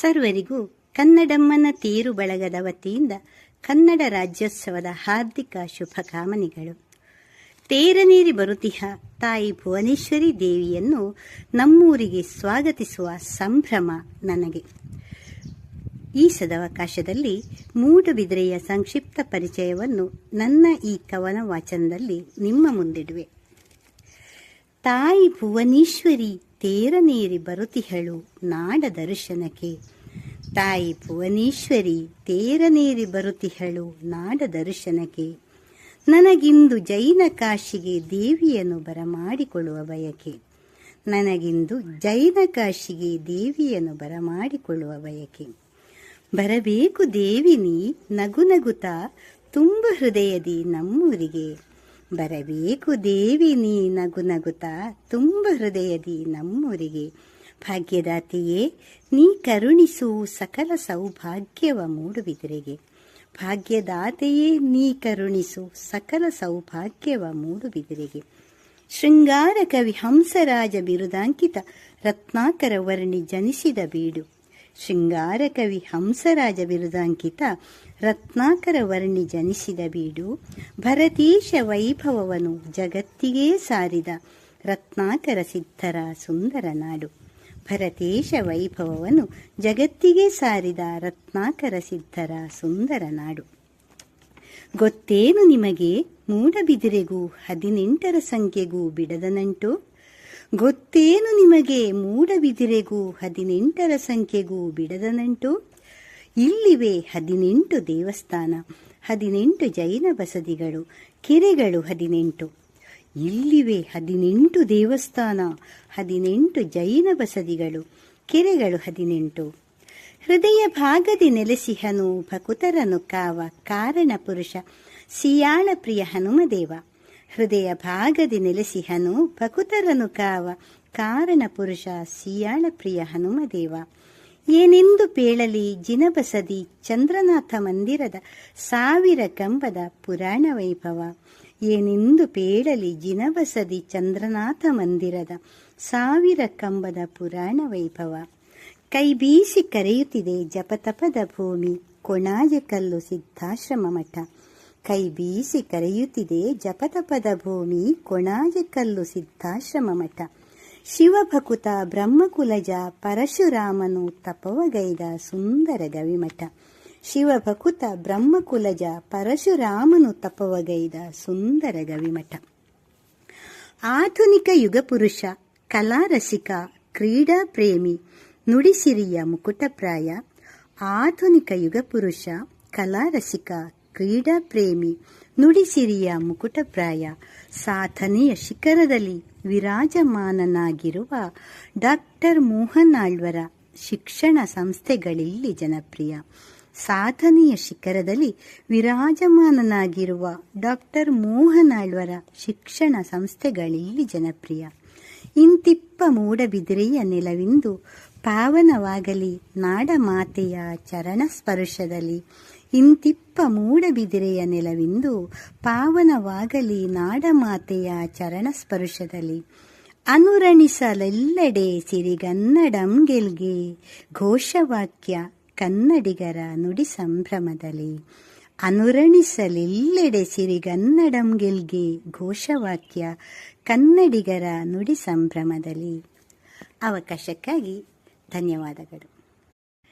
ಸರ್ವರಿಗೂ ಕನ್ನಡಮ್ಮನ ತೀರು ಬಳಗದ ವತಿಯಿಂದ ಕನ್ನಡ ರಾಜ್ಯೋತ್ಸವದ ಹಾರ್ದಿಕ ಶುಭಕಾಮನೆಗಳು. ತೇರನೇರಿ ಬರುತ್ತಿಹ ತಾಯಿ ಭುವನೇಶ್ವರಿ ದೇವಿಯನ್ನು ನಮ್ಮೂರಿಗೆ ಸ್ವಾಗತಿಸುವ ಸಂಭ್ರಮ ನನಗೆ. ಈ ಸದವಕಾಶದಲ್ಲಿ ಮೂಡುಬಿದಿರೆಯ ಸಂಕ್ಷಿಪ್ತ ಪರಿಚಯವನ್ನು ನನ್ನ ಈ ಕವನ ವಾಚನದಲ್ಲಿ ನಿಮ್ಮ ಮುಂದಿಡುವೆ. ತಾಯಿ ಭುವನೇಶ್ವರಿ ತೇರನೇರಿ ಬರುತಿಹಳು ನಾಡ ದರ್ಶನಕ್ಕೆ. ತಾಯಿ ಭುವನೇಶ್ವರಿ ತೇರನೇರಿ ಬರುತಿಹಳು ನಾಡ ದರ್ಶನಕ್ಕೆ. ನನಗಿಂದು ಜೈನ ಕಾಶಿಗೆ ದೇವಿಯನ್ನು ಬರಮಾಡಿಕೊಳ್ಳುವ ಬಯಕೆ. ನನಗಿಂದು ಜೈನ ಕಾಶಿಗೆ ದೇವಿಯನ್ನು ಬರಮಾಡಿಕೊಳ್ಳುವ ಬಯಕೆ. ಬರಬೇಕು ದೇವಿನಿ ನಗು ನಗುತ್ತಾ ತುಂಬ ಹೃದಯದಿ ನಮ್ಮೂರಿಗೆ. ಬರಬೇಕು ದೇವಿ, ನೀ ನಗು ನಗುತ್ತಾ ತುಂಬ ಹೃದಯದಿ ನಮ್ಮೂರಿಗೆ. ಭಾಗ್ಯದಾತೆಯೇ, ನೀ ಕರುಣಿಸು ಸಕಲ ಸೌಭಾಗ್ಯವ ಮೂಡುಬಿದಿರೆಗೆ. ಭಾಗ್ಯದಾತೆಯೇ, ನೀ ಕರುಣಿಸು ಸಕಲ ಸೌಭಾಗ್ಯವ ಮೂಡುಬಿದಿರೆಗೆ. ಶೃಂಗಾರ ಕವಿ ಹಂಸರಾಜ ಬಿರುದಾಂಕಿತ ರತ್ನಾಕರ ವರ್ಣಿ ಜನಿಸಿದ ಬೀಡು. ಶೃಂಗಾರ ಕವಿ ಹಂಸರಾಜ ಬಿರುದಾಂಕಿತ, ರತ್ನಾಕರ ವರ್ಣಿ ಜನಿಸಿದ ಬೀಡು, ಭರತೀಶ ವೈಭವವನು ಜಗತ್ತಿಗೇ ಸಾರಿದ ರತ್ನಾಕರ ಸಿದ್ಧರ ಸುಂದರ ನಾಡು. ಭರತೇಶ ವೈಭವವನ್ನು ಜಗತ್ತಿಗೆ ಸಾರಿದ ರತ್ನಾಕರ ಸಿದ್ಧರ ಸುಂದರ ನಾಡು. ಗೊತ್ತೇನು ನಿಮಗೆ? ಮೂಡಬಿದಿರೆಗೂ ಹದಿನೆಂಟರ ಸಂಖ್ಯೆಗೂ ಬಿಡದ ನಂಟು? ಗೊತ್ತೇನು ನಿಮಗೆ ಮೂಡಬಿದಿರೆಗೂ ಹದಿನೆಂಟರ ಸಂಖ್ಯೆಗೂ ಬಿಡದನಂಟು? ಇಲ್ಲಿವೆ ಹದಿನೆಂಟು ದೇವಸ್ಥಾನ, ಹದಿನೆಂಟು ಜೈನ ಬಸದಿಗಳು, ಕೆರೆಗಳು ಹದಿನೆಂಟು. ಇಲ್ಲಿವೆ ಹದಿನೆಂಟು ದೇವಸ್ಥಾನ, ಹದಿನೆಂಟು ಜೈನ ಬಸದಿಗಳು, ಕೆರೆಗಳು ಹದಿನೆಂಟು. ಹೃದಯ ಭಾಗದಿ ನೆಲೆಸಿಹನು ಭಕುತರನು ಕಾವ ಕಾರಣ ಪುರುಷ, ಸಿಯಾಳ ಪ್ರಿಯ ಹನುಮದೇವ. ಹೃದಯ ಭಾಗದಿ ನೆಲೆಸಿಹನು ಭಕುತರನು ಕಾವ, ಕಾರಣ ಪುರುಷ, ಸಿಯಾಳ ಪ್ರಿಯ ಹನುಮದೇವ. ಏನೆಂದು ಪೇಳಲಿ ಜಿನಬಸದಿ ಚಂದ್ರನಾಥ ಮಂದಿರದ ಸಾವಿರ ಕಂಬದ ಪುರಾಣ ವೈಭವ. ಏನೆಂದು ಪೇಳಲಿ ಜಿನಬಸದಿ ಚಂದ್ರನಾಥ ಮಂದಿರದ ಸಾವಿರ ಕಂಬದ ಪುರಾಣ ವೈಭವ. ಕೈ ಬೀಸಿ ಕರೆಯುತ್ತಿದೆ ಜಪತಪದ ಭೂಮಿ ಕೊಣಾಜಕಲ್ಲು ಸಿದ್ಧಾಶ್ರಮ ಮಠ ಕೈ ಬೀಸಿ ಕರೆಯುತ್ತಿದೆ ಜಪತಪದ ಭೂಮಿ ಕೊಣಾಜಕಲ್ಲು ಸಿದ್ಧಾಶ್ರಮ ಮಠ. ಶಿವಭಕುತ ಬ್ರಹ್ಮಕುಲಜ ಪರಶುರಾಮನು ತಪವಗೈದ ಸುಂದರ ಗವಿಮಠ ಶಿವಭಕುತ ಬ್ರಹ್ಮಕುಲಜ ಪರಶುರಾಮನು ತಪವಗೈದ ಸುಂದರ ಗವಿಮಠ ಆಧುನಿಕ ಯುಗಪುರುಷ ಕಲಾರಸಿಕ ಕ್ರೀಡಾ ಪ್ರೇಮಿ, ನುಡಿಸಿರಿಯ ಮುಕುಟಪ್ರಾಯ ಆಧುನಿಕ ಯುಗಪುರುಷ ಕಲಾರಸಿಕ ಕ್ರೀಡಾ ಪ್ರೇಮಿ ನುಡಿಸಿರಿಯ ಮುಕುಟಪ್ರಾಯ, ಸಾಧನೆಯ ಶಿಖರದಲ್ಲಿ ವಿರಾಜಮಾನನಾಗಿರುವ ಡಾಕ್ಟರ್ ಮೋಹನ್ ಆಳ್ವರ ಶಿಕ್ಷಣ ಸಂಸ್ಥೆಗಳಿಲ್ಲಿ ಜನಪ್ರಿಯ. ಸಾಧನೆಯ ಶಿಖರದಲ್ಲಿ ವಿರಾಜಮಾನನಾಗಿರುವ ಡಾಕ್ಟರ್ ಮೋಹನ್ ಆಳ್ವರ ಶಿಕ್ಷಣ ಸಂಸ್ಥೆಗಳಿಲ್ಲಿ ಜನಪ್ರಿಯ. ಇಂತಿಪ್ಪ ಮೂಡಬಿದಿರೆಯ ನೆಲವಿಂದು ಪಾವನವಾಗಲಿ ನಾಡಮಾತೆಯ ಚರಣ ಸ್ಪರ್ಶದಲ್ಲಿ ಇಂತಿಪ್ಪ ಮೂಡಬಿದಿರೆಯ ನೆಲವಿಂದು ಪಾವನವಾಗಲಿ ನಾಡಮಾತೆಯ ಚರಣ ಸ್ಪರ್ಶದಲ್ಲಿ ಅನುರಣಿಸಲೆಲ್ಲೆಡೆ ಸಿರಿಗನ್ನಡಂ ಗೆಲ್ಗೆ ಘೋಷವಾಕ್ಯ ಕನ್ನಡಿಗರ ನುಡಿ ಸಂಭ್ರಮದಲ್ಲಿ. ಅನುರಣಿಸಲೆಲ್ಲೆಡೆ ಸಿರಿಗನ್ನಡಂ ಗೆಲ್ಗೆ ಘೋಷವಾಕ್ಯ ಕನ್ನಡಿಗರ ನುಡಿ ಸಂಭ್ರಮದಲ್ಲಿ. ಅವಕಾಶಕ್ಕಾಗಿ ಧನ್ಯವಾದಗಳು.